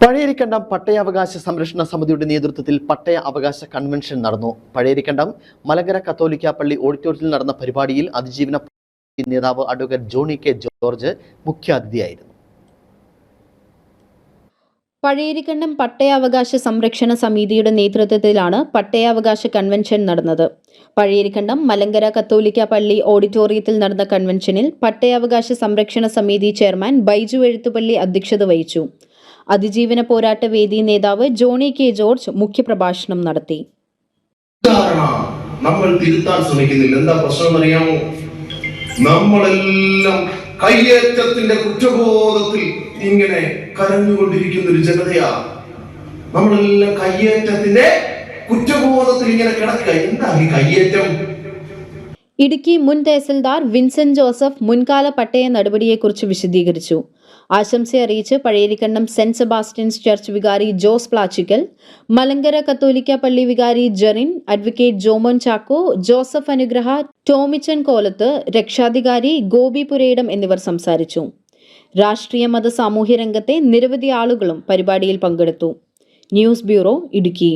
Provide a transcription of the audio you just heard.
പഴയരിക്കണ്ടം പട്ടയാവകാശ സംരക്ഷണ സമിതിയുടെ നേതൃത്വത്തിൽ പട്ടയ അവകാശ കൺവെൻഷൻ നടന്നു. പഴയരിക്കണ്ടം മലങ്കര കത്തോലിക്ക പള്ളി ഓഡിറ്റോറിയത്തിൽ നടന്ന പരിപാടിയിൽ അതിജീവന നേതാവ് അഡ്വക്കേറ്റ് ജോണി കെ ജോർജ് മുഖ്യാതിഥിയായിരുന്നു. പഴയരിക്കണ്ടം പട്ടയാവകാശ സംരക്ഷണ സമിതിയുടെ നേതൃത്വത്തിലാണ് പട്ടയാവകാശ കൺവെൻഷൻ നടന്നത്. പഴയരിക്കണ്ടം മലങ്കര കത്തോലിക്ക പള്ളി ഓഡിറ്റോറിയത്തിൽ നടന്ന കൺവെൻഷനിൽ പട്ടയാവകാശ സംരക്ഷണ സമിതി ചെയർമാൻ ബൈജു എഴുത്തുപള്ളി അധ്യക്ഷത വഹിച്ചു. അതിജീവന പോരാട്ട വേദി നേതാവ് ജോണി കെ ജോർജ് മുഖ്യപ്രഭാഷണം നടത്തി. നമ്മൾ തിരുത്താൻ ശ്രമിക്കുന്നില്ല. എന്താ പ്രശ്നം അറിയാമോ? നമ്മളെല്ലാം കയ്യേറ്റത്തിന്റെ കുറ്റബോധത്തിൽ ഇങ്ങനെ കരഞ്ഞുകൊണ്ടിരിക്കുന്ന ഒരു ജനതയാ. നമ്മളെല്ലാം കയ്യേറ്റത്തിന്റെ കുറ്റബോധത്തിൽ ഇങ്ങനെ കിടക്കുക. എന്താ ഈ കയ്യേറ്റം? ഇടുക്കി മുൻ തഹസിൽദാർ വിൻസെന്റ് ജോസഫ് മുൻകാല പട്ടയ നടപടിയെക്കുറിച്ച് വിശദീകരിച്ചു. ആശംസ അറിയിച്ച് പഴയരിക്കണ്ടം സെന്റ് സെബാസ്റ്റ്യൻസ് ചർച്ച് വികാരി ജോസ് പ്ലാച്ചിക്കൽ മലങ്കര കത്തോലിക്ക പള്ളി വികാരി ജെറിൻ അഡ്വക്കേറ്റ് ജോമോൻ ചാക്കോ ജോസഫ് അനുഗ്രഹ ടോമിച്ചൻ കോലത്ത് രക്ഷാധികാരി ഗോപി പുരയിടം എന്നിവർ സംസാരിച്ചു. രാഷ്ട്രീയ മത സാമൂഹ്യ രംഗത്തെ നിരവധി ആളുകളും പരിപാടിയിൽ പങ്കെടുത്തു. News bureau Idukki.